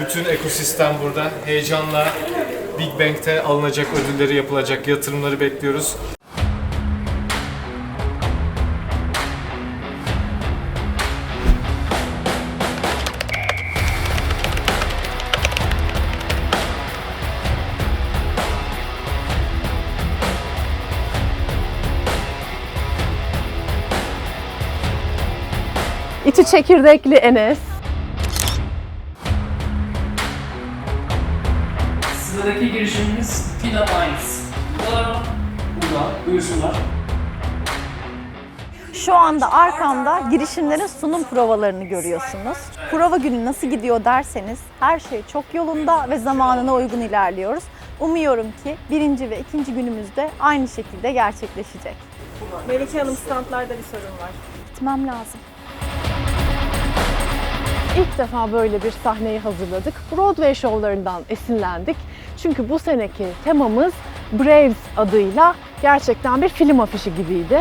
Bütün ekosistem burada. Heyecanla Big Bang'te alınacak ödülleri, yapılacak yatırımları bekliyoruz. İçi çekirdekli Enes. Sıradaki girişimimiz Fila Minds. Bu da burada. Buyursunlar. Şu anda arkamda girişimlerin sunum provalarını görüyorsunuz. Prova günü nasıl gidiyor derseniz her şey çok yolunda ve zamanına uygun ilerliyoruz. Umuyorum ki birinci ve ikinci günümüzde aynı şekilde gerçekleşecek. Melike Hanım standlarda bir sorun var. Gitmem lazım. İlk defa böyle bir sahneyi hazırladık. Broadway şovlarından esinlendik. Çünkü bu seneki temamız Braves adıyla gerçekten bir film afişi gibiydi.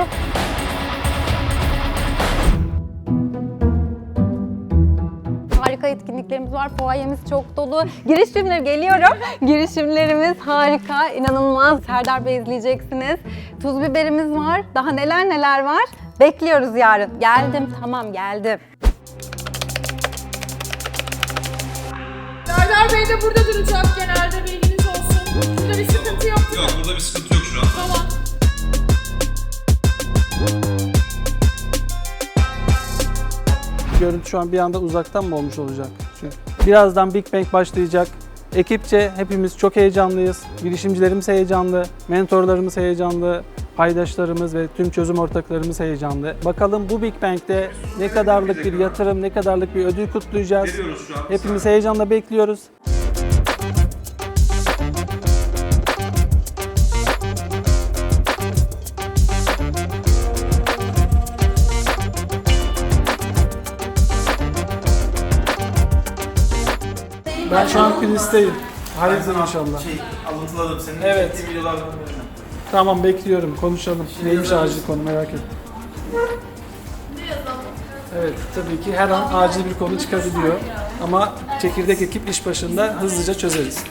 Harika etkinliklerimiz var. Fuayemiz çok dolu. Girişimler geliyorum. Girişimlerimiz harika, inanılmaz. Serdar Bey izleyeceksiniz. Tuz biberimiz var. Daha neler neler var. Bekliyoruz yarın. Geldim, tamam geldim. Serdar Bey de burada duracak genelde olsun. Burada bir sıkıntı yok. Yok burada bir sıkıntı yok şu an. Tamam. Görüntü şu an bir anda uzaktan mı olmuş olacak? Çünkü birazdan Big Bang başlayacak. Ekipçe hepimiz çok heyecanlıyız. Girişimcilerimiz heyecanlı, mentorlarımız heyecanlı, paydaşlarımız ve tüm çözüm ortaklarımız heyecanlı. Bakalım bu Big Bang'de ne kadarlık bir yatırım, ne kadarlık bir ödül kutlayacağız. Veriyoruz şu an. Hepimiz heyecanla bekliyoruz. Ben şu an kulisteyim. Hayırdır inşallah. Şey, alıntıladım senin Evet. çektiğin videolardan Tamam bekliyorum. Konuşalım. Neymiş acil konu merak ettim. Evet tabii ki her an acil bir konu çıkabiliyor. Ama çekirdek ekip iş başında hızlıca çözeriz.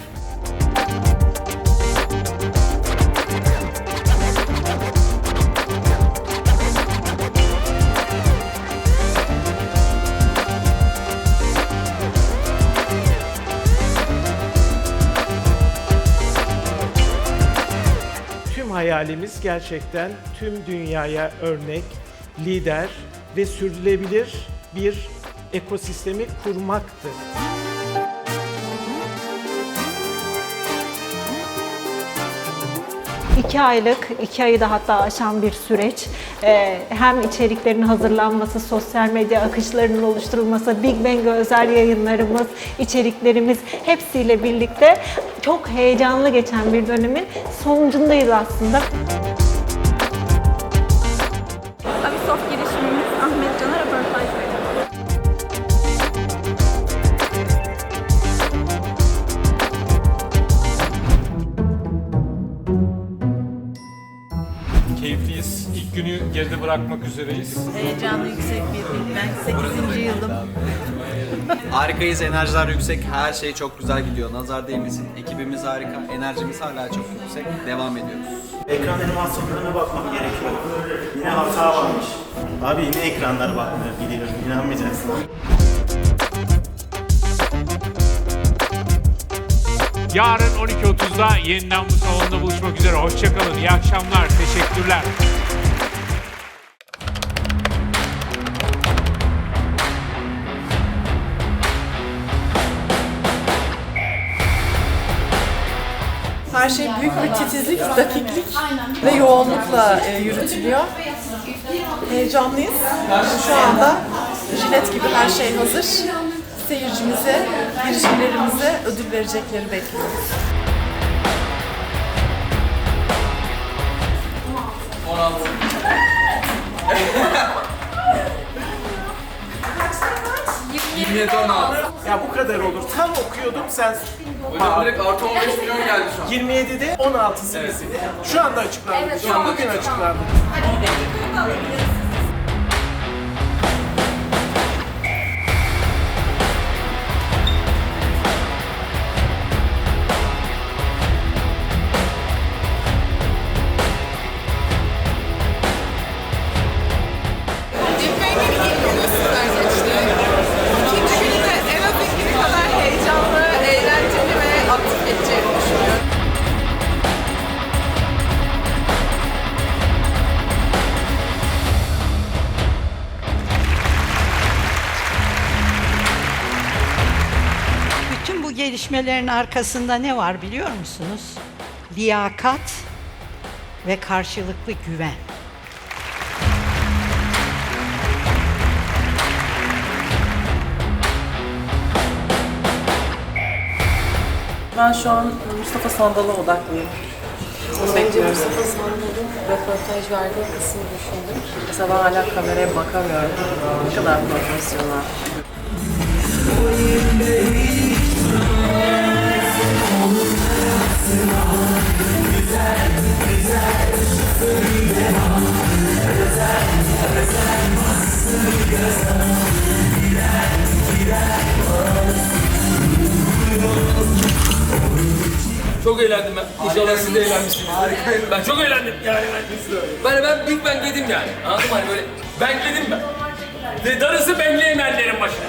hayalimiz gerçekten tüm dünyaya örnek, lider ve sürdürülebilir bir ekosistemi kurmaktır. 2 aylık, 2 ayı da hatta aşan bir süreç. Ee, hem içeriklerin hazırlanması, sosyal medya akışlarının oluşturulması, Big Bang özel yayınlarımız, içeriklerimiz hepsiyle birlikte çok heyecanlı geçen bir dönemin sonucundayız aslında. Geride bırakmak üzereyiz. Heyecanlı yüksek bir Bang 8. yılım. Harikayız, enerjiler yüksek, her şey çok güzel gidiyor. Nazar değmesin. Ekibimiz harika, enerjimiz hala çok yüksek. Devam ediyoruz. Ekran animasyonlarına bakmam gerekiyor. Yine hata varmış. Abi yine ekranlara bakmıyor biliyorum. İnanmayacaksın. Yarın 12.30'da yeniden bu salonda buluşmak üzere. Hoşçakalın. İyi akşamlar. Teşekkürler. Her şey büyük bir titizlik, dakiklik ve yoğunlukla e, yürütülüyor. Heyecanlıyız. Şu anda jilet gibi her şey hazır. Seyircimize, girişimlerimize ödül verecekleri bekliyoruz. Ya bu kadar olur. Tam okuyordum sen... Hocam direkt artı 15 milyon geldi şu an. 27'de 16'sı bizim. Şu anda açıklandı. Şu an bugün açıklandı. Gelişmelerin arkasında ne var biliyor musunuz? Liyakat ve karşılıklı güven. Ben şu an Mustafa Sandal'a odaklıyım. Onu bekliyorum. Mustafa Sandal'ın röportaj verdiği kısmı düşündüm. Mesela ben hala kameraya bakamıyorum. Ne kadar profesyonel. Çok eğlendim ben. İnşallah siz de eğlenmişsiniz. Ben çok eğlendim yani ben. Ben, ben Big Bang yedim yani. Anladın mı? Hani böyle Bangledim ben. Ve darısı Bangleyemeyenlerin başına.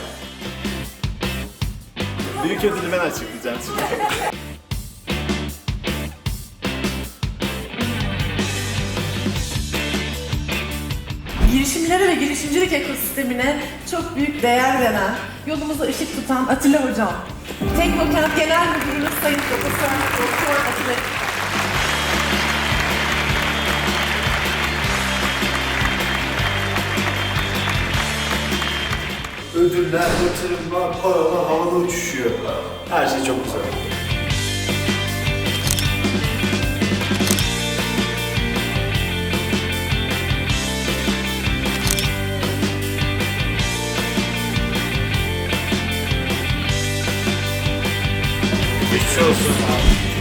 Büyük ödülü ben açıklayacağım şimdi. Girişimlere ve girişimcilik ekosistemine çok büyük değer veren, yolumuza ışık tutan Atilla Hocam. Teknokent Genel Müdürümüz Sayın Profesör Doktor Atilla Ödüller, yatırımlar, paralar havada uçuşuyor. Her şey çok güzel. Geçmiş olsun.